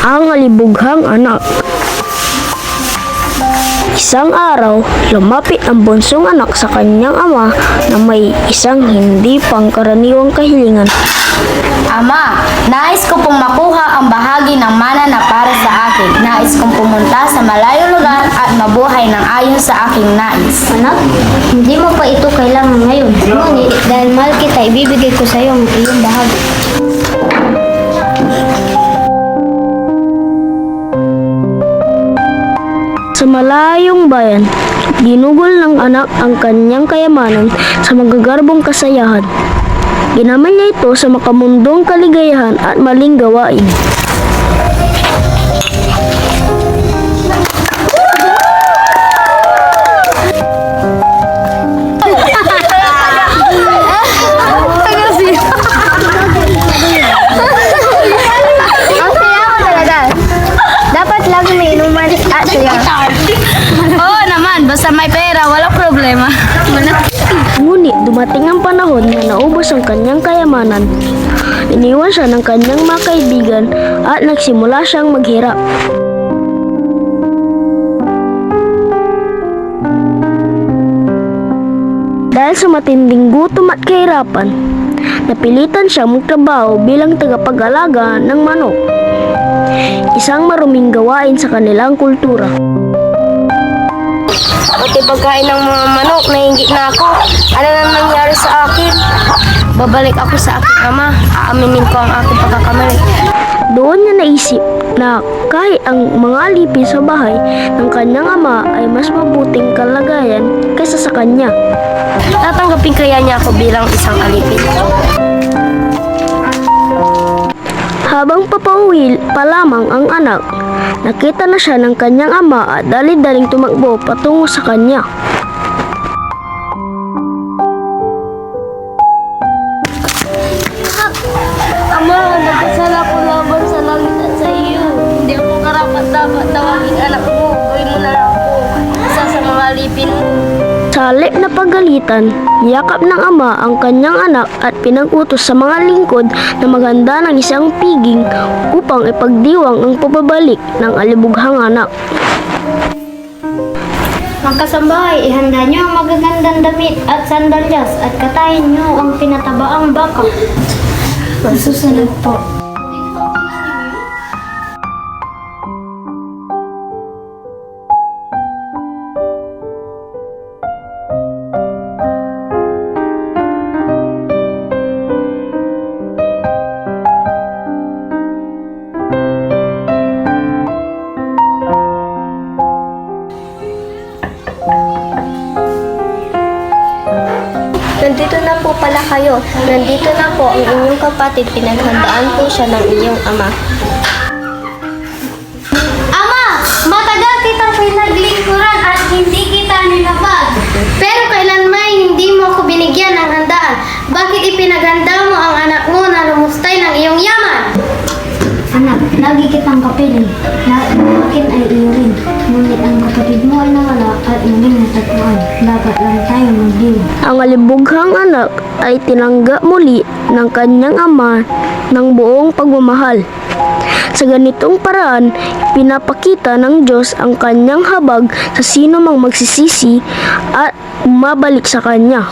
ang alibughang anak. Isang araw, lumapit ang bunsong anak sa kanyang ama na may isang hindi pangkaraniwang kahilingan. Ama, nais ko pong makuha ang bahagi ng mana na para sa akin. Nais kong pumunta sa malayong lugar at mabuhay ng ayon sa aking nais. Anak, hindi mo pa ito kailangan ngayon. Ngunit dahil mahal kita, ibibigay ko sa iyo ang iyong bahagi. Bayan, ginugol ng anak ang kanyang kayamanan sa magagarbong kasayahan. Ginaman niya ito sa makamundong kaligayahan at maling gawain. Ang saya. Dapat lagi may inuman. Basta may pera, walang problema. Ngunit dumating ang panahon na naubos ang kanyang kayamanan. Iniwan siya ng kanyang mga kaibigan at nagsimula siyang maghirap. Dahil sa matinding gutom at kahirapan, napilitan siya magtrabaho bilang tagapag-alaga ng manok. Isang maruming gawain sa kanilang kultura. Pati pagkain ng mga manok, nahinggit na ako. Ano nang nangyari sa akin? Babalik ako sa aking ama. Aaminin ko ang aking pagkakamali. Doon niya naisip na kahit ang mga alipin sa bahay ng kanyang ama ay mas mabuting kalagayan kaysa sa kanya. Tatanggapin kaya niya ako bilang isang alipin. Habang papauwi pa lamang ang anak, nakita na siya ng kanyang ama at dali-daling tumakbo patungo sa kanya. Ama, nagkasala ko laban sa langit at sa iyo. Hindi ako karapat dapat halip na pagalitan, yakap ng ama ang kanyang anak at pinag-utos sa mga lingkod na maghanda ng isang piging upang ipagdiwang ang pababalik ng alibughang anak. Ang kasambahay, ihanda niyo ang magagandang damit at sandalyas at katayin niyo ang pinatabaang baka. Masusunod po. Nandito na po pala kayo. Nandito na po ang inyong kapatid. Pinaghandaan po siya ng inyong ama. Ama! Matagal kitang pinaglingkuran at hindi kita nilabag. Pero kailanman hindi mo ako binigyan ng handaan. Bakit ipinaghanda mo ang anak mo na lumustay ng iyong yaman? Anak, lagi kitang kapiling. Lahat ng akin ay iyo rin. Ngunit ang kapatid mo ay at natagpuan. Dapat lang. Ang alibughang anak ay tinangga muli ng kanyang ama ng buong pagmamahal. Sa ganitong paraan, pinapakita ng Diyos ang kanyang habag sa sino mang magsisisi at umabalik sa kanya.